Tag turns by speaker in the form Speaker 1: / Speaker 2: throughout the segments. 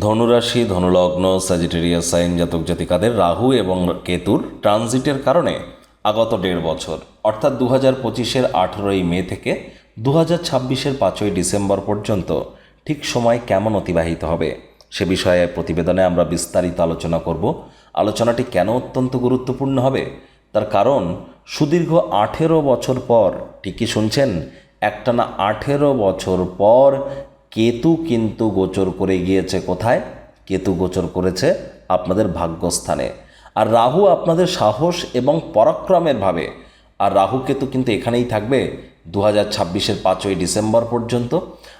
Speaker 1: ধনুরাশি, ধনুলগ্ন Sagittarius sign জাতক জাতিকাদের রাহু এবং কেতুর ট্রানজিটের কারণে আগত দেড় বছর। অর্থাৎ দু হাজার পঁচিশের আঠেরোই মে থেকে দু হাজার ছাব্বিশের পাঁচই ডিসেম্বর পর্যন্ত ঠিক সময় কেমন অতিবাহিত হবে সে বিষয়ে প্রতিবেদনে আমরা বিস্তারিত আলোচনা করব। আলোচনাটি কেন অত্যন্ত গুরুত্বপূর্ণ হবে? তার কারণ, সুদীর্ঘ আঠেরো বছর পর, ঠিকই শুনছেন, একটানা আঠেরো বছর পর কেতু কিন্তু গোচর করে গিয়েছে কোথায়? কেতু গোচর করেছে আপনাদের ভাগ্যস্থানে। আর রাহু আপনাদের সাহস এবং পরাক্রমের ভাবে। আর রাহু কেতু কিন্তু এখানেই থাকবে দু হাজার ছাব্বিশের পাঁচই ডিসেম্বর পর্যন্ত।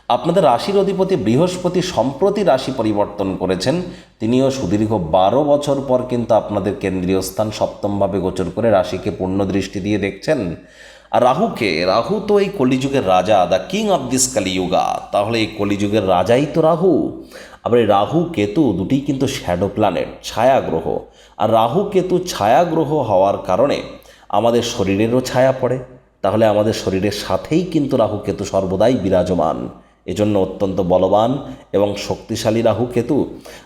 Speaker 1: আপনাদের রাশির অধিপতি বৃহস্পতি সম্প্রতি রাশি পরিবর্তন করেছেন। তিনিও সুদীর্ঘ বারো বছর পর কিন্তু আপনাদের কেন্দ্রীয় স্থান সপ্তমভাবে গোচর করে রাশিকে পূর্ণ দৃষ্টি দিয়ে দেখছেন। আর রাহুকে, রাহু তো এই কলিযুগের রাজা the king of this Kaliyuga. তাহলে এই কলিযুগের রাজাই তো রাহু। আবার এই রাহু, কেতু দুটি কিন্তু শ্যাডো প্ল্যানেট ছায়া গ্রহ আর রাহু, কেতু ছায়া গ্রহ হওয়ার কারণে আমাদের শরীরেরও ছায়া পড়ে। তাহলে আমাদের শরীরের সাথেই কিন্তু রাহু, কেতু সর্বদাই বিরাজমান। এজন্য অত্যন্ত বলবান এবং শক্তিশালী রাহু, কেতু।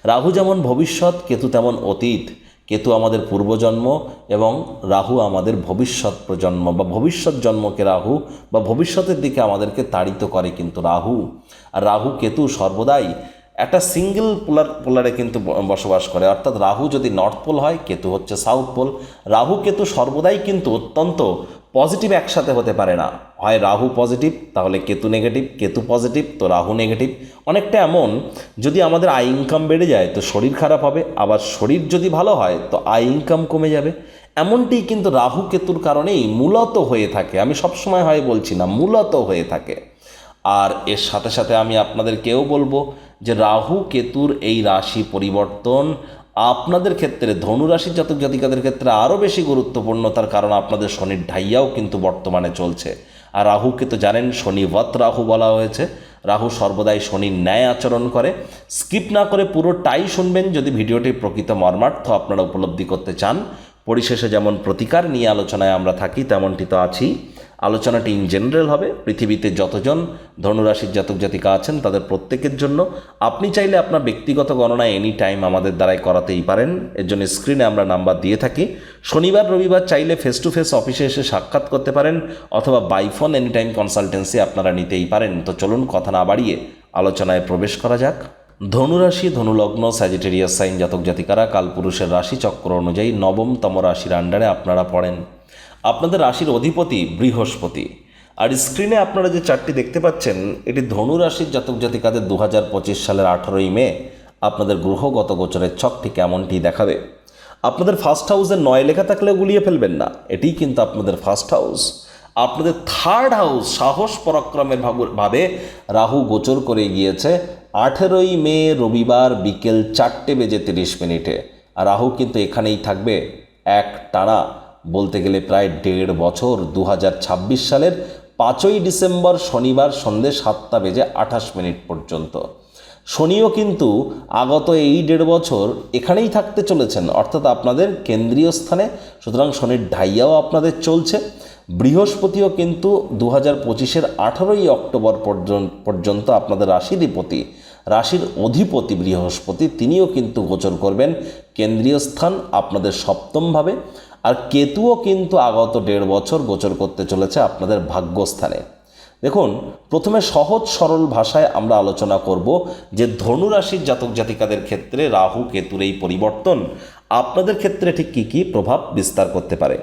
Speaker 1: রাহু যেমন ভবিষ্যৎ, কেতু তেমন অতীত। কেতু আমাদের পূর্বজন্ম এবং রাহু আমাদের ভবিষ্যৎ প্রজন্ম বা ভবিষ্যৎ জন্মকে রাহু বা ভবিষ্যতের দিকে আমাদেরকে তাড়িত করে কিন্তু রাহু। আর রাহু কেতু সর্বদাই একটা সিঙ্গেল পোলার, পোলারে কিন্তু বসবাস করে। অর্থাৎ রাহু যদি নর্থ পোল হয়, কেতু হচ্ছে সাউথ পোল। রাহু কেতু সর্বদাই কিন্তু অত্যন্ত পজিটিভ একসাথে হতে পারে না। হয় রাহু পজিটিভ, তাহলে কেতু নেগেটিভ কেতু পজিটিভ তো রাহু নেগেটিভ অনেকটা এমন, যদি আমাদের আয় ইনকাম বেড়ে যায়, তো শরীর খারাপ হবে। আবার শরীর যদি ভালো হয়, তো আয় ইনকাম কমে যাবে। এমনটি কিন্তু রাহু কেতুর কারণেই মূলত হয়ে থাকে। আমি সবসময় হয় বলছি না, মূলত হয়ে থাকে। আর এর সাথে সাথে আমি আপনাদেরকেও বলব যে রাহু কেতুর এই রাশি পরিবর্তন আপনাদের ক্ষেত্রে ধনুরাশির জাতক জাতিকাদের ক্ষেত্রে আরও বেশি গুরুত্বপূর্ণ, তার কারণ আপনাদের শনির ঢাইয়াও কিন্তু বর্তমানে চলছে। আর রাহুকে তো জানেন শনিবত রাহু বলা হয়েছে। রাহু সর্বদাই শনির ন্যায় আচরণ করে। স্কিপ না করে পুরোটাই শুনবেন যদি ভিডিওটির প্রকৃত মর্মার্থ আপনারা উপলব্ধি করতে চান। পরিশেষে যেমন প্রতিকার নিয়ে আলোচনায় আমরা থাকি, তেমনটি তো আছি। আলোচনাটি ইন জেনারেল হবে। পৃথিবীতে যতজন ধনুরাশির জাতক জাতিকা আছেন, তাদের প্রত্যেকের জন্য। আপনি চাইলে আপনার ব্যক্তিগত গণনা এনি টাইম আমাদের দ্বারাই করাতেই পারেন। এর জন্য স্ক্রিনে আমরা নাম্বার দিয়ে থাকি। শনিবার, রবিবার চাইলে ফেস টু ফেস অফিসে এসে সাক্ষাৎ করতে পারেন, অথবা বাইফোন এনি টাইম কনসালটেন্সি আপনারা নিতেই পারেন। তো চলুন কথা না বাড়িয়ে আলোচনায় প্রবেশ করা যাক। ধনুরাশি, ধনুলগ্ন স্যাজিটেরিয়াস সাইন জাতক জাতিকারা কালপুরুষের রাশি চক্র অনুযায়ী নবমতম রাশির আন্ডারে আপনারা পড়েন। আপনাদের রাশির অধিপতি বৃহস্পতি। আর স্ক্রিনে আপনারা যে চারটি দেখতে পাচ্ছেন, এটি ধনু রাশির জাতক জাতিকাদের দু হাজার পঁচিশ সালের আঠারোই মে। আপনাদের গ্রহগত গোচরের ছকটি কেমনটি দেখাবে। আপনাদের ফার্স্ট হাউসের নয় লেখা থাকলেও গুলিয়ে ফেলবেন না। এটিই কিন্তু আপনাদের ফার্স্ট হাউস আপনাদের থার্ড হাউস সাহস পরাক্রমের ভাবে রাহু গোচর করে গিয়েছে আঠেরোই মে রবিবার বিকেল চারটে বেজে তিরিশ মিনিটে। আর রাহু কিন্তু এখানেই থাকবে এক টানা। বলতে গেলে প্রায় দেড় বছর দু হাজার ছাব্বিশ সালের পাঁচই ডিসেম্বর শনিবার সন্ধে সাতটা বেজে আঠাশ মিনিট পর্যন্ত। শনিও কিন্তু আগত এই দেড় বছর এখানেই থাকতে চলেছেন, অর্থাৎ আপনাদের কেন্দ্রীয় স্থানে। সুতরাং শনির ঢাইয়াও আপনাদের চলছে। বৃহস্পতিও কিন্তু দু হাজার পঁচিশের আঠারোই অক্টোবর পর্যন্ত পর্যন্ত আপনাদের রাশিধিপতি, রাশির অধিপতি বৃহস্পতি, তিনিও কিন্তু গোচর করবেন। কেন্দ্রীয় স্থান আপনাদের সপ্তমভাবে আর কেতুও কিন্তু আগত দেড় বছর গোচর করতে চলেছে আপনাদের ভাগ্যস্থানে। দেখুন, প্রথমে সহজ সরল ভাষায় আমরা আলোচনা করব যে ধনুরাশির জাতক জাতিকাদের ক্ষেত্রে রাহু, কেতুর এই পরিবর্তন আপনাদের ক্ষেত্রে ঠিক কী কী প্রভাব বিস্তার করতে পারে।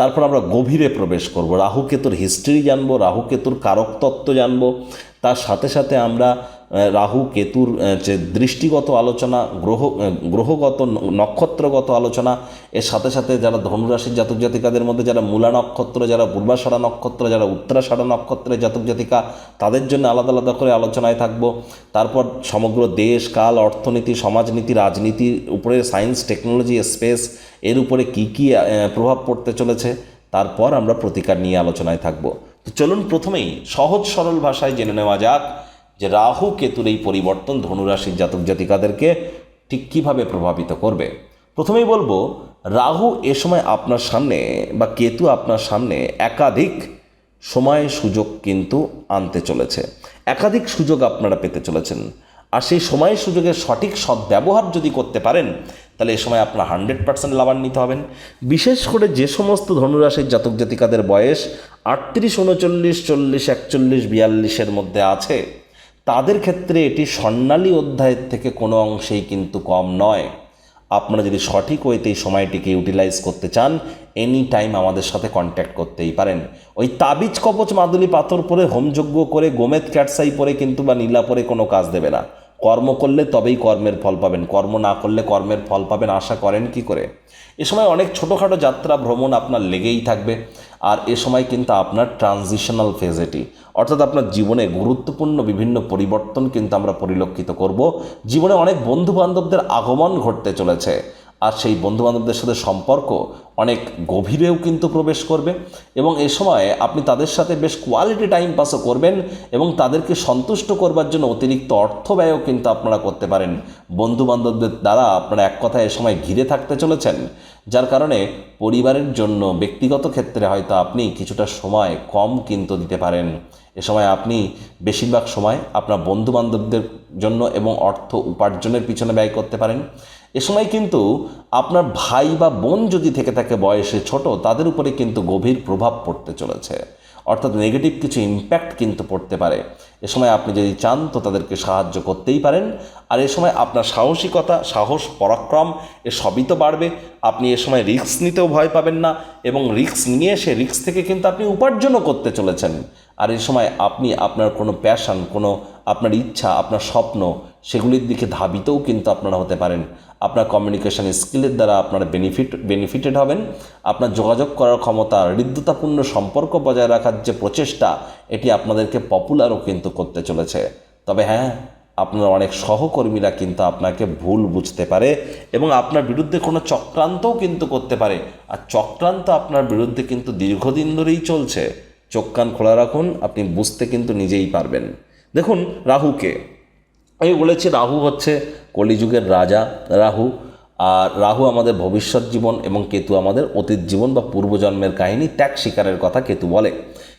Speaker 1: তারপর আমরা গভীরে প্রবেশ করব। রাহু কেতুর হিস্ট্রি জানব রাহু কেতুর কারক তত্ত্ব জানব। তার সাথে সাথে আমরা রাহু কেতুর যে দৃষ্টিগত আলোচনা, গ্রহ গ্রহগত নক্ষত্রগত আলোচনা, এর সাথে সাথে যারা ধনুরাশির জাতক জাতিকাদের মধ্যে, যারা মূলা নক্ষত্র, যারা পূর্বাষাঢ়া নক্ষত্র, যারা উত্তরাষাঢ়া নক্ষত্রের জাতক জাতিকা, তাদের জন্য আলাদা আলাদা করে আলোচনায় থাকব। তারপর সমগ্র দেশ, কাল, অর্থনীতি, সমাজনীতি রাজনীতির উপরে সায়েন্স টেকনোলজি স্পেস এর উপরে কী কী প্রভাব পড়তে চলেছে তারপর আমরা প্রতিকার নিয়ে আলোচনায় থাকব। তো চলুন প্রথমেই সহজ সরল ভাষায় জেনে নেওয়া যাক যে রাহু কেতুর এই পরিবর্তন ধনুরাশির জাতক জাতিকাদেরকে ঠিক কীভাবে প্রভাবিত করবে। প্রথমেই বলব, রাহু এ সময় আপনার সামনে বা কেতু আপনার সামনে একাধিক সময় সুযোগ কিন্তু আনতে চলেছে। একাধিক সুযোগ আপনারা পেতে চলেছেন। আর সেই সময় সুযোগের সঠিক সদ্ব্যবহার যদি করতে পারেন তাহলে এ সময় আপনার হান্ড্রেড পার্সেন্ট লাভান্বিত হবেন। বিশেষ করে যে সমস্ত ধনুরাশির জাতক জাতিকাদের বয়স আটত্রিশ, উনচল্লিশ, চল্লিশ, একচল্লিশ, বিয়াল্লিশের মধ্যে আছে, তাদের ক্ষেত্রে এটি স্বর্ণালী অধ্যায়ের থেকে কোনো অংশেই কিন্তু কম নয়। আপনারা যদি সঠিক ওয়েতে এই সময়টিকে ইউটিলাইজ করতে চান এনি টাইম আমাদের সাথে কন্ট্যাক্ট করতেই পারেন। ওই তাবিজ কবচ মাদুলি পাথর পরে, হোমযজ্ঞ করে, গোমেদ ক্যাটসাই পরে কিন্তু বা নীলা পরে কোনো কাজ দেবে না। কর্ম করলে তবেই কর্মের ফল পাবেন। কর্ম না করলে কর্মের ফল পাবেন। আশা করেন কি করে? এ সময় অনেক ছোটোখাটো যাত্রা, ভ্রমণ আপনার লেগেই থাকবে। আর এ সময় কিন্তু আপনার ট্রানজিশনাল ফেজ এটি। অর্থাৎ আপনার জীবনে গুরুত্বপূর্ণ বিভিন্ন পরিবর্তন কিন্তু আমরা পরিলক্ষিত করব। জীবনে অনেক বন্ধু বান্ধবদের আগমন ঘটতে চলেছে। আর সেই বন্ধুবান্ধবদের সাথে সম্পর্ক অনেক গভীরেও কিন্তু প্রবেশ করবে এবং এ সময় আপনি তাদের সাথে বেশ কোয়ালিটি টাইম পাসও করবেন এবং তাদেরকে সন্তুষ্ট করবার জন্য অতিরিক্ত অর্থ ব্যয়ও কিন্তু আপনারা করতে পারেন। বন্ধুবান্ধবদের দ্বারা আপনারা এক কথায় এ সময় ঘিরে থাকতে চলেছেন, যার কারণে পরিবারের জন্য ব্যক্তিগত ক্ষেত্রে হয়তো আপনি কিছুটা সময় কম কিন্তু দিতে পারেন। এ সময় আপনি বেশিরভাগ সময় আপনার বন্ধুবান্ধবদের জন্য এবং অর্থ উপার্জনের পিছনে ব্যয় করতে পারেন। এ সময় কিন্তু আপনার ভাই বা বোন যদি থেকে থাকে বয়সে ছোট, তাদের উপরে কিন্তু গভীর প্রভাব পড়তে চলেছে। অর্থাৎ নেগেটিভ কিছু ইম্প্যাক্ট কিন্তু পড়তে পারে। এ সময় আপনি যদি চান তো তাদেরকে সাহায্য করতেই পারেন। আর এ সময় আপনার সাহসিকতা, সাহস, পরাক্রম, এ সবই তো বাড়বে। আপনি এ সময় রিস্ক নিতেও ভয় পাবেন না এবং রিস্ক নিয়ে সে রিস্ক থেকে কিন্তু আপনি উপার্জনও করতে চলেছেন। আর এ সময় আপনি আপনার কোনো প্যাশন কোনো আপনার ইচ্ছা, আপনার স্বপ্ন সেগুলির দিকে ধাবিতও কিন্তু আপনারা হতে পারেন। আপনার কমিউনিকেশন স্কিলের দ্বারা আপনারা বেনিফিট বেনিফিটেড হবেন। আপনার যোগাযোগ করার ক্ষমতা, হৃদ্যতাপূর্ণ সম্পর্ক বজায় রাখার যে প্রচেষ্টা, এটি আপনাদেরকে পপুলারও কিন্তু করতে চলেছে। তবে হ্যাঁ আপনার অনেক সহকর্মীরা কিন্তু আপনাকে ভুল বুঝতে পারে এবং আপনার বিরুদ্ধে কোনো চক্রান্তও কিন্তু করতে পারে। আর চক্রান্ত আপনার বিরুদ্ধে কিন্তু দীর্ঘদিন ধরেই চলছে। চোখ কান খোলা রাখুন, আপনি বুঝতে কিন্তু নিজেই পারবেন। দেখুন রাহুকে। আমি বলেছি রাহু হচ্ছে কলিযুগের রাজা রাহু। আর রাহু আমাদের ভবিষ্যৎ জীবন এবং কেতু আমাদের অতীত জীবন বা পূর্বজন্মের কাহিনী ত্যাগ শিকারের কথা কেতু বলে।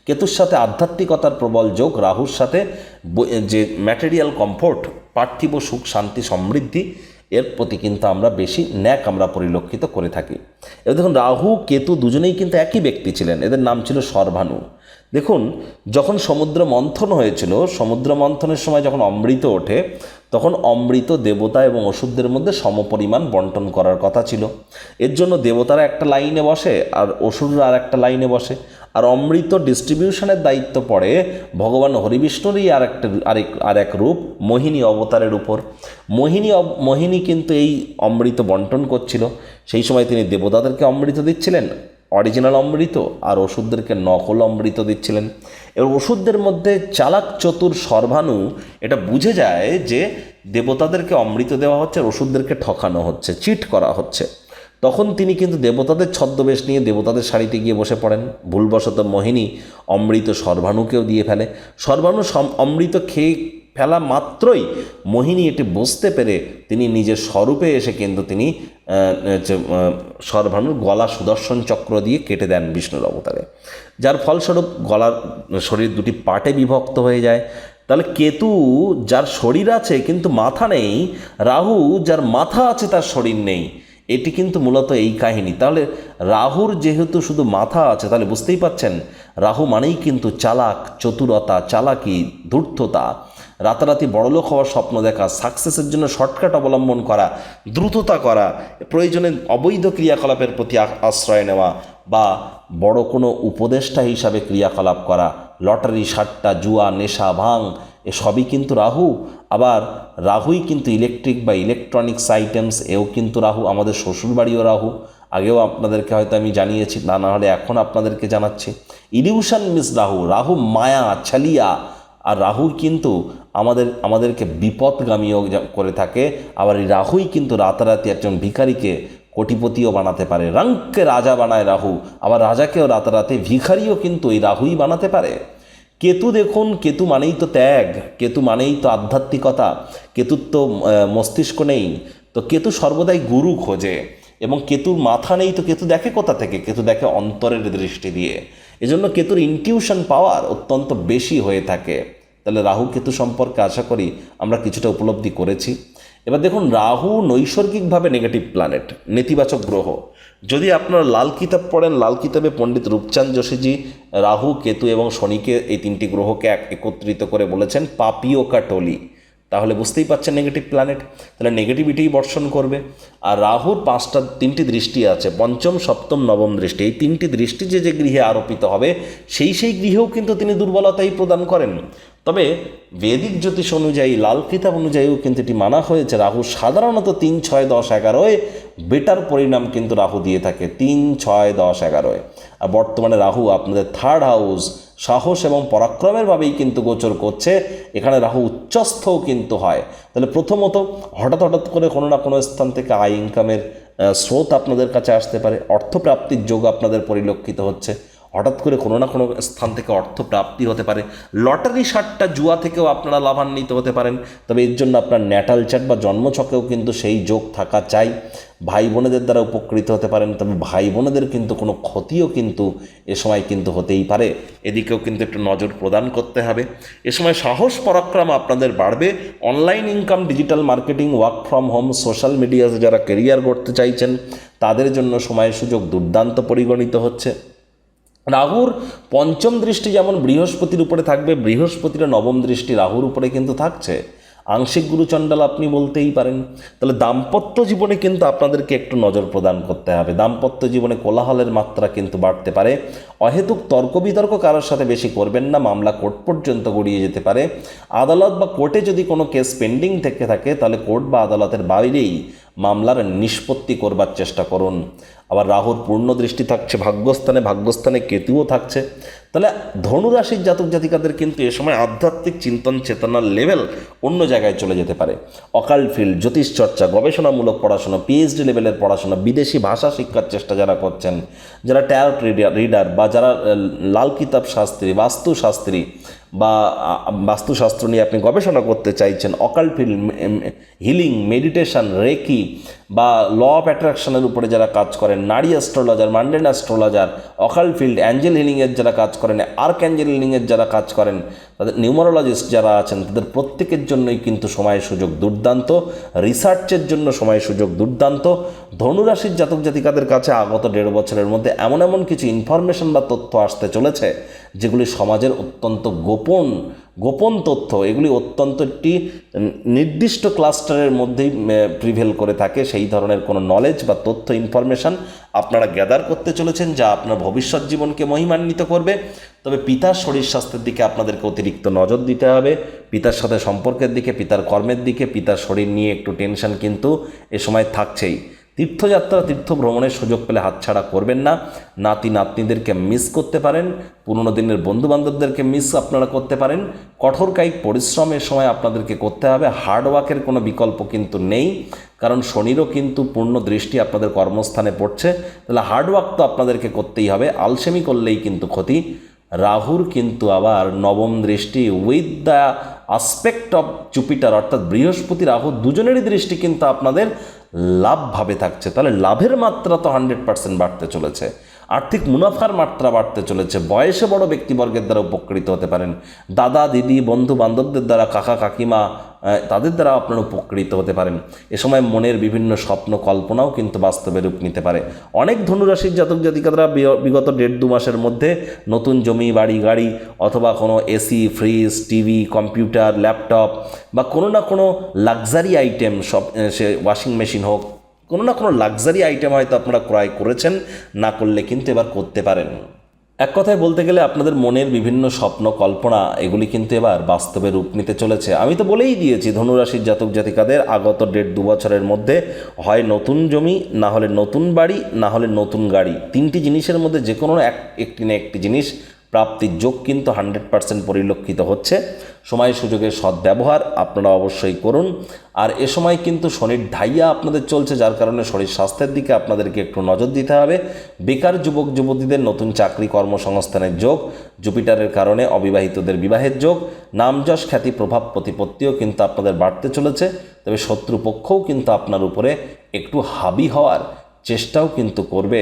Speaker 1: কেতুর সাথে আধ্যাত্মিকতার প্রবল যোগ, রাহুর সাথে যে ম্যাটেরিয়াল কমফোর্ট পার্থিব সুখ, শান্তি, সমৃদ্ধি, এর প্রতি কিন্তু আমরা বেশি ন্যাক আমরা পরিলক্ষিত করে থাকি। এবার দেখুন, রাহু, কেতু দুজনেই কিন্তু একই ব্যক্তি ছিলেন। এদের নাম ছিল সর্বাণু। দেখুন, যখন সমুদ্র মন্থন হয়েছিল সমুদ্র মন্থনের সময় যখন অমৃত ওঠে, তখন অমৃত দেবতা এবং ওষুধদের মধ্যে সমপরিমাণ বন্টন করার কথা ছিল। এর জন্য দেবতারা একটা লাইনে বসে, আর ওষুধরা আর একটা লাইনে বসে। আর অমৃত ডিস্ট্রিবিউশনের দায়িত্ব পড়ে ভগবান হরিবিষ্ণুরই আর একটা আরেক আর এক রূপ, মোহিনী অবতারের উপর। মোহিনী মোহিনী কিন্তু এই অমৃত বন্টন করছিল। সেই সময় তিনি দেবতাদেরকে অমৃত দিচ্ছিলেন। অরিজিনাল অমৃত আর ওষুধদেরকে নকল অমৃত দিচ্ছিলেন। এবার ওষুধদের মধ্যে চালাক চতুর সর্বাণু, এটা বুঝে যায় যে দেবতাদেরকে অমৃত দেওয়া হচ্ছে আর ওষুধদেরকে ঠকানো হচ্ছে, চিট করা হচ্ছে। তখন তিনি কিন্তু দেবতাদের ছদ্মবেশ নিয়ে দেবতাদের শাড়িতে গিয়ে বসে পড়েন। ভুলবশত মোহিনী অমৃত সর্বাণুকেও দিয়ে ফেলে। সর্বাণু অমৃত খেয়ে ফেলা মাত্রই মোহিনী এটি বুঝতে পেরে তিনি নিজের স্বরূপে এসে কিন্তু তিনি সর্বাণুর গলা সুদর্শন চক্র দিয়ে কেটে দেন বিষ্ণুর অবতারে। যার ফলস্বরূপ গলার শরীর দুটি পাটে বিভক্ত হয়ে যায়। তাহলে কেতু যার শরীর আছে কিন্তু মাথা নেই, রাহু যার মাথা আছে তার শরীর নেই, এটি কিন্তু মূলত এই কাহিনী। তাহলে রাহুর যেহেতু শুধু মাথা আছে, তাহলে বুঝতেই পাচ্ছেন রাহু মানেই কিন্তু চালাক, চতুরতা, চালাকি, ধূর্ততা। রাতারাতি বড়লোক হওয়ার স্বপ্ন দেখা সাকসেসের জন্য শর্টকাট অবলম্বন করা, দ্রুততা করা, প্রয়োজনে অবৈধ ক্রিয়াকলাপের প্রতি আশ্রয় নেওয়া বা বড় কোনো উপদেষ্টা হিসাবে ক্রিয়াকলাপ করা, লটারি, সাট্টা, জুয়া, নেশা ভাং এসবই কিন্তু রাহু। আবার রাহুই কিন্তু ইলেকট্রিক বা ইলেকট্রনিক্স আইটেমস এও কিন্তু রাহু, আমাদের শ্বশুরবাড়িও রাহু। আগেও আপনাদেরকে হয়তো আমি জানিয়েছি না না হলে এখন আপনাদেরকে জানাচ্ছি। ইলিউশন মিস রাহু রাহু মায়া, ছালিয়া। আর রাহু কিন্তু আমাদের, আমাদেরকে বিপদগামীও করে থাকে। আবার এই রাহুই কিন্তু রাতারাতি একজন ভিখারিকে কোটিপতিও বানাতে পারে। রঙ্ককে রাজা বানায় রাহু, আবার রাজাকেও রাতারাতি ভিখারিও কিন্তু এই রাহুই বানাতে পারে। কেতু দেখুন, কেতু মানেই তো ত্যাগ, কেতু মানেই তো আধ্যাত্মিকতা কেতুর তো মস্তিষ্ক নেই। তো কেতু সর্বদাই গুরু খোঁজে, এবং কেতুর মাথা নেই তো কেতু দেখে কোথা থেকে? কেতু দেখে অন্তরের দৃষ্টি দিয়ে। এজন্য কেতুর ইনটিউশন পাওয়ার অত্যন্ত বেশি হয়ে থাকে। তাহলে রাহু কেতু সম্পর্কে আশা করি আমরা কিছুটা উপলব্ধি করেছি। এবার দেখুন, রাহু নৈসর্গিকভাবে নেগেটিভ প্ল্যানেট নেতিবাচক গ্রহ। যদি আপনারা লাল কিতাব পড়েন, লাল কিতাবে পণ্ডিত রূপচাঁদ যোশীজি রাহু, কেতু এবং শনিকে এই তিনটি গ্রহকে এক একত্রিত করে বলেছেন পাপিওকা টলি। তাহলে বুঝতেই পারছেন নেগেটিভ প্ল্যানেট তাহলে নেগেটিভিটিই বর্ষণ করবে। আর রাহুর পাঁচটা, তিনটি দৃষ্টি আছে, পঞ্চম, সপ্তম, নবম দৃষ্টি। এই তিনটি দৃষ্টি যে যে গৃহে আরোপিত হবে, সেই সেই গৃহেও কিন্তু তিনি দুর্বলতাই প্রদান করেন। তবে বেদিক জ্যোতিষ অনুযায়ী, লাল কিতাব অনুযায়ীও কিন্তু এটি মানা হয়েছে। রাহু সাধারণত তিন, ছয়, দশ, এগারোয়। বেটার পরিণাম কিন্তু রাহু দিয়ে থাকে তিন, ছয়, দশ, এগারোয়। আর বর্তমানে রাহু আপনাদের থার্ড হাউস সাহস এবং পরাক্রমের ভাবেই কিন্তু গোচর করছে। এখানে রাহু উচ্চস্থও কিন্তু হয়। তাহলে প্রথমত হঠাৎ হঠাৎ করে কোনো না কোনো স্থান থেকে আয় ইনকামের স্রোত আপনাদের কাছে আসতে পারে। অর্থপ্রাপ্তির যোগ আপনাদের পরিলক্ষিত হচ্ছে। হঠাৎ করে কোনো না কোনো স্থান থেকে অর্থ প্রাপ্তি হতে পারে। লটারি সাতটা জুয়া থেকেও আপনারা লাভান্বিত হতে পারেন। তবে এর জন্য আপনার ন্যাটাল চার্ট বা জন্মছকেও কিন্তু সেই যোগ থাকা চাই। ভাই বোনেদের দ্বারা উপকৃত হতে পারেন, তবে ভাই বোনেদের কিন্তু কোনো ক্ষতিও কিন্তু এ সময় কিন্তু হতেই পারে। এদিকেও কিন্তু একটু নজর প্রদান করতে হবে। এ সময় সাহস পরাক্রম আপনাদের বাড়বে। Online income, digital marketing, work from home, social মিডিয়াতে যারা কেরিয়ার করতে চাইছেন, তাদের জন্য সময় সুযোগ দুর্দান্ত পরিগণিত হচ্ছে। রাহুর পঞ্চম দৃষ্টি যেমন বৃহস্পতির উপরে থাকবে, বৃহস্পতির নবম দৃষ্টি রাহুর উপরে কিন্তু থাকছে। আংশিক গুরুচণ্ডাল আপনি বলতেই পারেন। তাহলে দাম্পত্য জীবনে কিন্তু আপনাদেরকে একটু নজর প্রদান করতে হবে। দাম্পত্য জীবনে কোলাহলের মাত্রা কিন্তু বাড়তে পারে। অহেতুক তর্ক বিতর্ক কারোর সাথে বেশি করবেন না, মামলা কোর্ট পর্যন্ত গড়িয়ে যেতে পারে। আদালত বা কোর্টে যদি কোনো কেস পেন্ডিং থেকে থাকে, তাহলে কোর্ট বা আদালতের বাইরেই মামলার নিষ্পত্তি করবার চেষ্টা করুন। আবার রাহুর পূর্ণ দৃষ্টি থাকছে ভাগ্যস্থানে ভাগ্যস্থানে কেতুও থাকছে। তাহলে ধনুরাশির জাতক জাতিকাদের কিন্তু এ সময় আধ্যাত্মিক চিন্তন চেতনার লেভেল অন্য জায়গায় চলে যেতে পারে। অকাল ফিল্ড জ্যোতিষ চর্চা, গবেষণামূলক পড়াশোনা পিএইচডি লেভেলের পড়াশোনা, বিদেশি ভাষা শিক্ষার চেষ্টা যারা করছেন, যারা ট্যারট রিডার বা যারা লাল কিতাব শাস্ত্রী, বাস্তুশাস্ত্রী বা বাস্তুশাস্ত্র নিয়ে আপনি গবেষণা করতে চাইছেন, অকাল ফিল্ড হিলিং, মেডিটেশন, রেকি বা ল অফ অ্যাট্রাকশনের উপরে যারা কাজ করেন, নারী astrologer, mundane astrologer, occult field, angel হিলিংয়ের যারা কাজ করেন, আর্ক অ্যাঞ্জেল হিলিংয়ের যারা কাজ করেন, তাদের নিউমারোলজিস্ট যারা আছেন, তাদের প্রত্যেকের জন্যই কিন্তু সময় সুযোগ দুর্দান্ত, রিসার্চের জন্য সময় সুযোগ দুর্দান্ত, ধনুরাশির জাতক জাতিকাদের কাছে আগত দেড় বছরের মধ্যে এমন এমন কিছু ইনফরমেশন বা তথ্য আসতে চলেছে, যেগুলি সমাজের অত্যন্ত গোপন গোপন তথ্য, এগুলি অত্যন্ত একটি নির্দিষ্ট ক্লাস্টারের মধ্যেই প্রিভেল করে থাকে। সেই ধরনের কোনো নলেজ বা তথ্য ইনফরমেশন আপনারা গ্যাদার করতে চলেছেন, যা আপনার ভবিষ্যৎ জীবনকে মহিমান্বিত করবে। তবে পিতার শরীর স্বাস্থ্যের দিকে আপনাদেরকে অতিরিক্ত নজর দিতে হবে। পিতার সাথে সম্পর্কের দিকে, পিতার কর্মের দিকে, পিতার শরীর নিয়ে একটু টেনশন কিন্তু এ সময় থাকছেই। তীর্থযাত্রা তীর্থ ভ্রমণের সুযোগ পেলে হাতছাড়া করবেন না। নাতি, নাতনিদেরকে মিস করতে পারেন। পুরনো দিনের বন্ধু বান্ধবদেরকে মিস আপনারা করতে পারেন। কঠোর কায়িক পরিশ্রমের সময় আপনাদেরকে করতে হবে। হার্ডওয়ার্কের কোনো বিকল্প কিন্তু নেই। কারণ শনিরও কিন্তু পূর্ণ দৃষ্টি আপনাদের কর্মস্থানে পড়ছে। তাহলে হার্ডওয়ার্ক তো আপনাদেরকে করতেই হবে। আলসেমি করলেই কিন্তু ক্ষতি। রাহুর কিন্তু আবার নবম দৃষ্টি with the aspect of Jupiter অর্থাৎ বৃহস্পতি, রাহু দুজনেরই দৃষ্টি কিন্তু আপনাদের লাভভাবে থাকছে। তাহলে লাভের মাত্রা তো হান্ড্রেড পার্সেন্ট বাড়তে চলেছে। আর্থিক মুনাফার মাত্রা বাড়তে চলেছে। বয়সে বড় ব্যক্তিবর্গের দ্বারা উপকৃত হতে পারেন। দাদা, দিদি, বন্ধু বান্ধবদের দ্বারা, কাকা, কাকিমা তাদের দ্বারা আপনারা উপকৃত হতে পারেন। এ সময় মনের বিভিন্ন স্বপ্ন, কল্পনাও কিন্তু বাস্তবে রূপ নিতে পারে। অনেক ধনুরাশির জাতক জাতিকারা বিগত দেড় দু মাসের মধ্যে নতুন জমি, বাড়ি, গাড়ি অথবা কোনো AC fridge TV computer laptop বা কোনো না কোনো লাক্সারি আইটেম সব সে ওয়াশিং মেশিন হোক কোনো না কোনো লাক্সারি আইটেম হয়তো আপনারা ক্রয় করেছেন, না করলে কিন্তু এবার করতে পারেন। এক কথায় বলতে গেলে আপনাদের মনের বিভিন্ন স্বপ্ন, কল্পনা, এগুলি কিন্তু এবার বাস্তবে রূপ নিতে চলেছে। আমি তো বলেই দিয়েছি, ধনুরাশির জাতক জাতিকাদের আগত দেড় দু বছরের মধ্যে হয় নতুন জমি, না হলে নতুন বাড়ি, না হলে নতুন গাড়ি। তিনটি জিনিসের মধ্যে যে কোনো এক একটি না একটি জিনিস প্রাপ্তির যোগ কিন্তু হান্ড্রেড পার্সেন্ট পরিলক্ষিত হচ্ছে। সময় সুযোগের সদ্ব্যবহার আপনারা অবশ্যই করুন। আর এ সময় কিন্তু শনির ঢাইয়া আপনাদের চলছে, যার কারণে শরীর স্বাস্থ্যের দিকে আপনাদেরকে একটু নজর দিতে হবে। বেকার যুবক, যুবতীদের নতুন চাকরি কর্মসংস্থানের যোগ, জুপিটারের কারণে অবিবাহিতদের বিবাহের যোগ, নামযশ খ্যাতি প্রভাব প্রতিপত্তিও কিন্তু আপনাদের বাড়তে চলেছে। তবে শত্রুপক্ষও কিন্তু আপনার উপরে একটু হাবি হওয়ার চেষ্টাও কিন্তু করবে।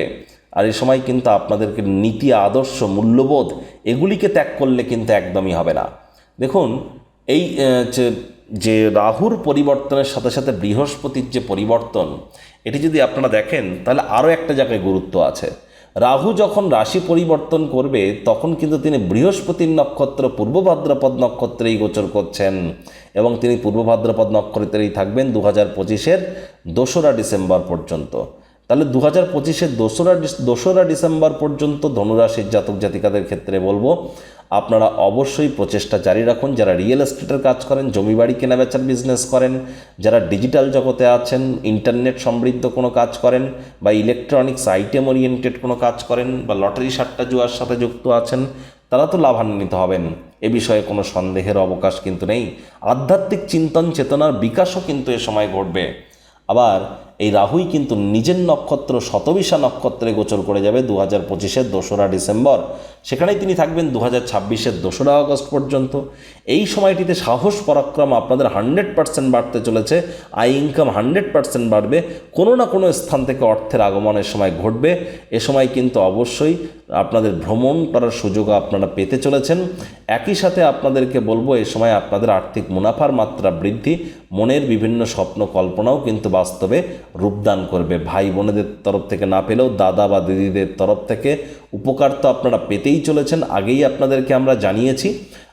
Speaker 1: আর এ সময় কিন্তু আপনাদেরকে নীতি, আদর্শ, মূল্যবোধ এগুলিকে ত্যাগ করলে কিন্তু একদমই হবে না। দেখুন, এই যে রাহুর পরিবর্তনের সাথে সাথে বৃহস্পতির যে পরিবর্তন, এটি যদি আপনারা দেখেন, তাহলে আরও একটা জায়গায় গুরুত্ব আছে। রাহু যখন রাশি পরিবর্তন করবে, তখন কিন্তু তিনি বৃহস্পতির নক্ষত্র, পূর্ব ভাদ্রপদ নক্ষত্রেই গোচর করছেন এবং তিনি পূর্ব ভাদ্রপদ নক্ষত্রেই থাকবেন দু হাজার পঁচিশের দোসরা ডিসেম্বর পর্যন্ত। তাহলে দু হাজার পঁচিশের দোসরা দোসরা ডিসেম্বর পর্যন্ত ধনুরাশির জাতক জাতিকাদের ক্ষেত্রে বলব, আপনারা অবশ্যই প্রচেষ্টা জারি রাখুন। যারা রিয়েল এস্টেটের কাজ করেন জমি বাড়ি কেনাবেচার বিজনেস করেন, যারা ডিজিটাল জগতে আছেন, ইন্টারনেট সমৃদ্ধ কোনো কাজ করেন, বা ইলেকট্রনিক্স, আইটেম ওরিয়েন্টেড কোনো কাজ করেন, বা লটারি সাট্টা জুয়ার সাথে যুক্ত আছেন, তারা তো লাভান্বিত হবেন। এ বিষয়ে কোনো সন্দেহের অবকাশ কিন্তু নেই। আধ্যাত্মিক চিন্তন চেতনার বিকাশও কিন্তু এ সময় ঘটবে। আবার এই রাহুই কিন্তু নিজের নক্ষত্র শতবিশা নক্ষত্রে গোচর করে যাবে দু হাজার পঁচিশের দোসরা ডিসেম্বর। সেখানেই তিনি থাকবেন দু হাজার ছাব্বিশের দোসরা আগস্ট পর্যন্ত। এই সময়টিতে সাহস পরাক্রম আপনাদের হান্ড্রেড পার্সেন্ট বাড়তে চলেছে। আই ইনকাম হান্ড্রেড পার্সেন্ট বাড়বে। কোনো না কোনো স্থান থেকে অর্থের আগমনের সময় ঘটবে। এ সময় কিন্তু অবশ্যই আপনাদের ভ্রমণ করার সুযোগ আপনারা পেতে চলেছেন। একই সাথে আপনাদেরকে বলব, এ সময় আপনাদের আর্থিক মুনাফার মাত্রা বৃদ্ধি। মনের বিভিন্ন স্বপ্ন কল্পনাও কিন্তু বাস্তবে রূপদান করবে। ভাই বোনেদের তরফ থেকে না পেলেও দাদা বা দিদিদের তরফ থেকে উপকার তো আপনারা পেতেই চলেছেন, আগেই আপনাদেরকে আমরা জানিয়েছি।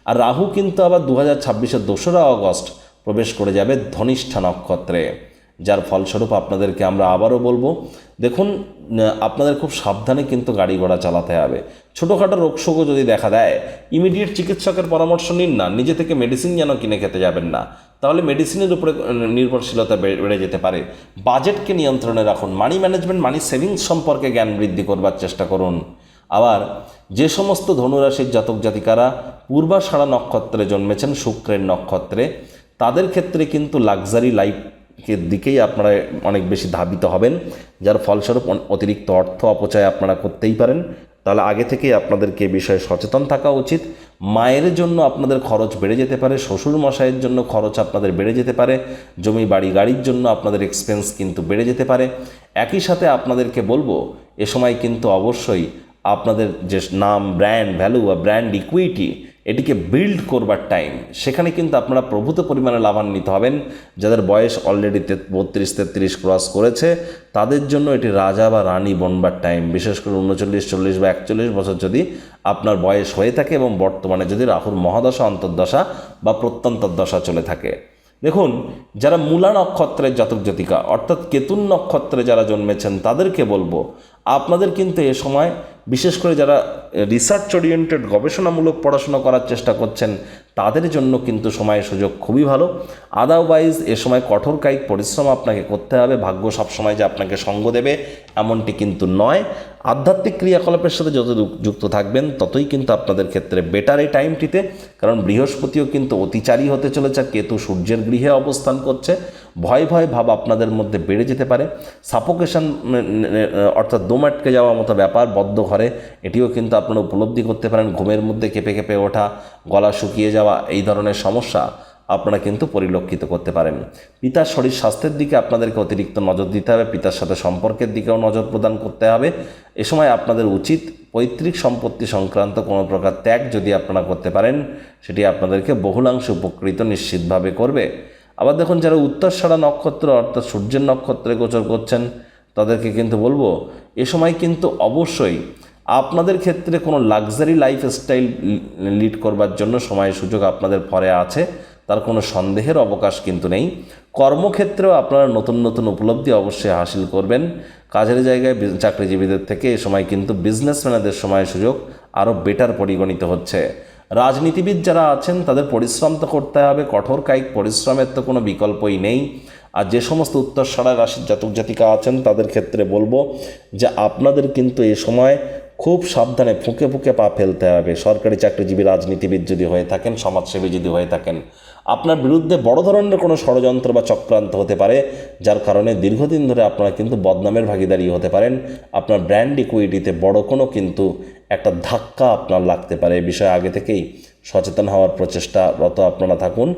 Speaker 1: আর রাহু কিন্তু আবার দু হাজার ছাব্বিশের দোসরা অগস্ট প্রবেশ করে যাবে ধনিষ্ঠা নক্ষত্রে। যার ফলস্বরূপ আপনাদেরকে আমরা আবারও বলব। দেখুন আপনাদের খুব সাবধানে কিন্তু গাড়ি ঘোড়া চালাতে হবে। ছোটোখাটো রোগশোকও যদি দেখা দেয় ইমিডিয়েট চিকিৎসকের পরামর্শ নিন না, নিজে থেকে মেডিসিন যেন কিনে খেতে যাবেন না। তাহলে মেডিসিনের উপরে নির্ভরশীলতা বেড়ে যেতে পারে। বাজেটকে নিয়ন্ত্রণে রাখুন মানি ম্যানেজমেন্ট মানি সেভিংস সম্পর্কে জ্ঞান বৃদ্ধি করবার চেষ্টা করুন। আবার, যে সমস্ত ধনুরাশির জাতক জাতিকারা পূর্বাষাঢ়া নক্ষত্রে জন্মেছেন, শুক্রের নক্ষত্রে, তাদের ক্ষেত্রে কিন্তু লাক্সারি লাইফের দিকেই আপনারা অনেক বেশি ধাবিত হবেন, যার ফলস্বরূপ অতিরিক্ত অর্থ অপচয় আপনারা করতেই পারেন। তাহলে আগে থেকেই আপনাদেরকে এ বিষয়ে সচেতন থাকা উচিত। মায়ের জন্য আপনাদের খরচ বেড়ে যেতে পারে শ্বশুর মশাইয়ের জন্য খরচ আপনাদের বেড়ে যেতে পারে, জমি, বাড়ি, গাড়ির জন্য আপনাদের এক্সপেন্স কিন্তু বেড়ে যেতে পারে। একই সাথে আপনাদেরকে বলব, এ সময় কিন্তু অবশ্যই আপনাদের যে নাম ব্র্যান্ড ভ্যালু বা ব্র্যান্ড ইকুইটি এটিকে বিল্ড করবার টাইম সেখানে কিন্তু আপনারা প্রভূত পরিমাণে লাভান্বিত হবেন। যাদের বয়স অলরেডি বত্রিশ, তেত্রিশ ক্রস করেছে, তাদের জন্য এটি রাজা বা রানী বনবার টাইম বিশেষ করে উনচল্লিশ, চল্লিশ বা একচল্লিশ বছর যদি আপনার বয়স হয়ে থাকে এবং বর্তমানে যদি রাহুর মহাদশা, অন্তর্দশা বা প্রত্যন্তর দশা চলে থাকে। দেখুন, যারা মূলা নক্ষত্রের জাতক জাতিকা, অর্থাৎ কেতুন নক্ষত্রে যারা জন্মেছেন, তাদেরকে বলব আপনাদের কিন্তু এ সময় বিশেষ করে যারা রিসার্চ ওরিয়েন্টেড গবেষণামূলক পড়াশোনা করার চেষ্টা করছেন তাদের জন্য কিন্তু সময় সুযোগ খুবই ভালো। আদারওয়াইজ এ সময় কঠোর কায়িক পরিশ্রম আপনাকে করতে হবে। ভাগ্য সবসময় যে আপনাকে সঙ্গ দেবে, এমনটি কিন্তু নয়। আধ্যাত্মিক ক্রিয়াকলাপের সাথে যত যুক্ত থাকবেন, ততই কিন্তু আপনাদের ক্ষেত্রে বেটার এই টাইমটিতে কারণ বৃহস্পতিও কিন্তু অতিচারী হতে চলেছে। কেতু সূর্যের গৃহে অবস্থান করছে। ভয় ভয় ভাব আপনাদের মধ্যে বেড়ে যেতে পারে। সাপোকেশন অর্থাৎ দোমাটকে যাওয়া মতো ব্যাপার বদ্ধ ঘরে, এটিও কিন্তু আপনারা উপলব্ধি করতে পারেন। ঘুমের মধ্যে কেঁপে কেঁপে ওঠা, গলা শুকিয়ে যাওয়া এই ধরনের সমস্যা আপনারা কিন্তু পরিলক্ষিত করতে পারেন। পিতার শরীর স্বাস্থ্যের দিকে আপনাদেরকে অতিরিক্ত নজর দিতে হবে, পিতার সাথে সম্পর্কের দিকেও নজর প্রদান করতে হবে। এ সময় আপনাদের উচিত পৈতৃক সম্পত্তি সংক্রান্ত কোনো প্রকার ত্যাগ যদি আপনারা করতে পারেন, সেটি আপনাদেরকে বহুলাংশে উপকৃত নিশ্চিতভাবে করবে। আবার দেখুন, যারা উত্তরসারা নক্ষত্র অর্থাৎ সূর্যের নক্ষত্রে গোচর করছেন, তাদেরকে কিন্তু বলব, এ সময় কিন্তু অবশ্যই আপনাদের ক্ষেত্রে কোনো লাক্সারি লাইফস্টাইল লিড করবার জন্য সময় সুযোগ আপনাদের পরে আছে, তার কোনো সন্দেহের অবকাশ কিন্তু নেই। কর্মক্ষেত্রেও আপনারা নতুন নতুন উপলব্ধি অবশ্যই হাসিল করবেন। কাজের জায়গায় চাকরিজীবীদের থেকে এ সময় কিন্তু বিজনেসম্যানদের সময় সুযোগ আরও বেটার পরিগণিত হচ্ছে। রাজনীতিবিদ যারা আছেন, তাদের পরিশ্রম তো করতে হবে, কঠোর কায়িক পরিশ্রমের তো কোনো বিকল্পই নেই। আর যে সমস্ত উত্তরসরা রাশির জাতক জাতিকা আছেন, তাদের ক্ষেত্রে বলব যে আপনাদের কিন্তু এ সময় খুব সাবধানে ফুঁকে ফুঁকে পা ফেলতে হবে। সরকারি চাকরিজীবী রাজনীতিবিদ যদি হয়ে থাকেন, সমাজসেবী যদি হয়ে থাকেন, আপনার বিরুদ্ধে বড় ধরনের কোনো ষড়যন্ত্র বা চক্রান্ত হতে পারে, যার কারণে দীর্ঘদিন ধরে আপনারা কিন্তু বদনামের ভাগিদারি হতে পারেন। আপনার ব্র্যান্ড ইকুইটিতে বড় কোনো কিন্তু একটা ধাক্কা আপনার লাগতে পারে। এ বিষয়ে আগে থেকেই সচেতন হওয়ার প্রচেষ্টারত আপনারা থাকুন।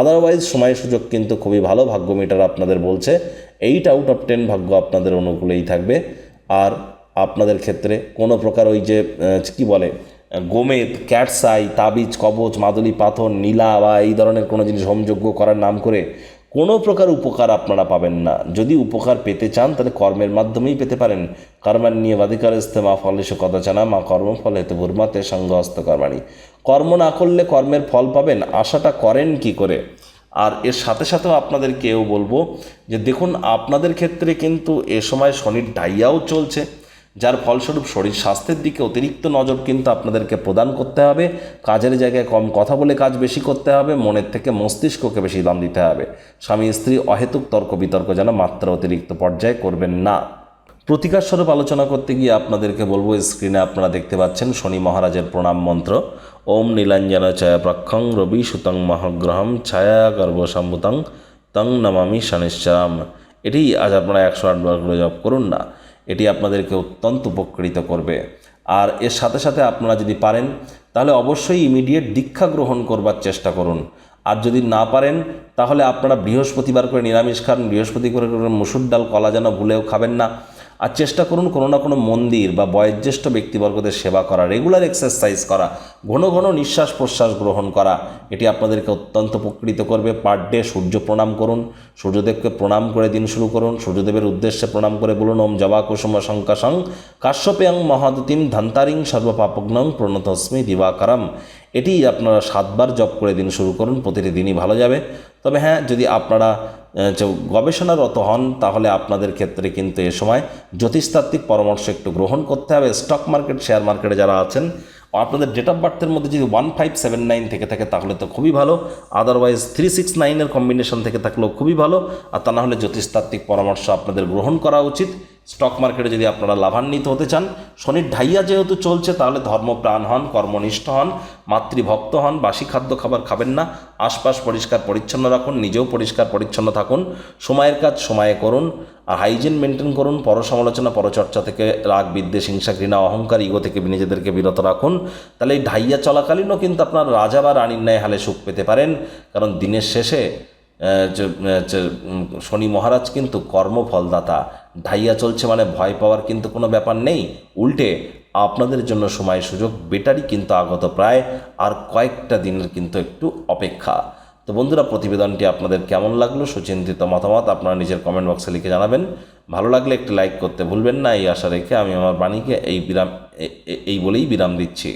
Speaker 1: আদারওয়াইজ সময় সুযোগ কিন্তু খুবই ভালো ভাগ্য মিটার আপনাদের বলছে। এইট আউট অফ টেন ভাগ্য আপনাদের অনুকূলেই থাকবে। আর আপনাদের ক্ষেত্রে কোনো প্রকার ওই যে কি বলে গোমেদ, ক্যাটসাই, তাবিজ, কবচ, মাদুলি, পাথর, নীলা বা এই ধরনের কোনো জিনিস হোমযোগ্য করার নাম করে কোনো প্রকার উপকার আপনারা পাবেন না। যদি উপকার পেতে চান, তাহলে কর্মের মাধ্যমেই পেতে পারেন। কর্মার নিয়ে বাধিকার ইস্তেমা ফলে সে কথা জানা, মা কর্ম কর্মফল হেতু ভূর্মাতে সঙ্গ হস্তকর্মাণী কর্ম না করলে কর্মের ফল পাবেন, আশাটা করেন কি করে? আর এর সাথে সাথেও আপনাদেরকেও বলব যে, দেখুন, আপনাদের ক্ষেত্রে কিন্তু এ সময় শনির ডাইয়াও চলছে যার ফলস্বরূপ শরীর স্বাস্থ্যের দিকে অতিরিক্ত নজর কিন্তু আপনাদেরকে প্রদান করতে হবে। কাজের জায়গায় কম কথা বলে কাজ বেশি করতে হবে। মনের থেকে মস্তিষ্ককে বেশি দাম দিতে হবে। স্বামী, স্ত্রী অহেতুক তর্ক বিতর্ক যেন মাত্রা অতিরিক্ত পর্যায়ে করবেন না। প্রতিকার স্বরূপ আলোচনা করতে গিয়ে আপনাদেরকে বলব, স্ক্রিনে আপনারা দেখতে পাচ্ছেন শনি মহারাজের প্রণাম মন্ত্র। ওম নীলাঞ্জন ছায়া প্রক্ষং রবি সুতং মহাগ্রহম ছায়া গর্ভ সম্ভুতং তং নমামি শনিশ্চরাম এটি আজ আপনারা একশো আটবার করে জপ করুন না। এটি আপনাদেরকে অত্যন্ত উপকৃত করবে। আর এর সাথে সাথে আপনারা যদি পারেন, তাহলে অবশ্যই ইমিডিয়েট দীক্ষা গ্রহণ করবার চেষ্টা করুন। আর যদি না পারেন, তাহলে আপনারা বৃহস্পতিবার করে নিরামিষ খান বৃহস্পতি করে মসুর ডাল, কলা যেন ভুলেও খাবেন না। আর চেষ্টা করুন কোনো না কোনো মন্দির বা বয়োজ্যেষ্ঠ ব্যক্তিবর্গদের সেবা করা রেগুলার এক্সারসাইজ করা, ঘন ঘন নিঃশ্বাস প্রশ্বাস গ্রহণ করা। এটি আপনাদেরকে অত্যন্ত উপকৃত করবে। পার ডে সূর্য প্রণাম করুন, সূর্যদেবকে প্রণাম করে দিন শুরু করুন, সূর্যদেবের উদ্দেশ্যে প্রণাম করে বলুন, ওম জবা কুসুম শঙ্কাশং, কাশ্যপেয়ং মহাদতিম ধন্তারিং সর্বপাপগ্নং প্রণতস্মি দিবাকারম। এটি আপনারা সাতবার জপ করে দিন শুরু করুন, প্রতিটি দিনই ভালো যাবে। তবে হ্যাঁ যদি আপনারা গবেষণারত হন, তাহলে আপনাদের ক্ষেত্রে কিন্তু এ সময় জ্যোতিষতাত্ত্বিক পরামর্শ একটু গ্রহণ করতে হবে। স্টক মার্কেট, শেয়ার মার্কেটে যারা আছেন, আপনাদের ডেট অফ বার্থের মধ্যে যদি ওয়ান ফাইভ সেভেন নাইন থেকে থাকে, তাহলে তো খুবই ভালো। আদারওয়াইজ থ্রি সিক্স নাইনের কম্বিনেশন থেকে থাকলেও খুবই ভালো। আর তা না হলে জ্যোতিষতাত্ত্বিক পরামর্শ আপনাদের গ্রহণ করা উচিত। স্টক মার্কেটে যদি আপনারা লাভান্বিত হতে চান, শনির ঢাইয়া যেহেতু চলছে, তাহলে ধর্মপ্রাণ হন, কর্মনিষ্ঠ হন, মাতৃভক্ত হন, বাসি খাদ্য খাবার খাবেন না, আশপাশ পরিষ্কার পরিচ্ছন্ন রাখুন, নিজেও পরিষ্কার পরিচ্ছন্ন থাকুন, সময়ের কাজ সময়ে করুন, আর হাইজিন মেনটেন করুন পরসমালোচনা পরচর্চা থেকে রাগ, বিদ্বেষ, হিংসা, ঘৃণা, অহংকার, ইগো থেকে নিজেদেরকে বিরত রাখুন। তাহলে এই ঢাইয়া চলাকালীনও কিন্তু আপনার রাজা বা রানীর ন্যায় হালে সুখ পেতে পারেন, কারণ দিনের শেষে শনি মহারাজ কিন্তু কর্মফলদাতা। ঢাইয়া চলছে মানে ভয় পাওয়ার কিন্তু কোনো ব্যাপার নেই। উল্টে আপনাদের জন্য সময় সুযোগ বেটারই কিন্তু আগত প্রায় আর কয়েকটা দিনের কিন্তু একটু অপেক্ষা। তো বন্ধুরা, প্রতিবেদনটি আপনাদের কেমন লাগল সুচিন্তিত মতামত আপনারা নিজের কমেন্ট বক্সে লিখে জানাবেন। ভালো লাগলে একটি লাইক করতে ভুলবেন না। এই আশা রেখে আমি আমার বাণীকে এই বিরাম এই বলেই বিরাম দিচ্ছি।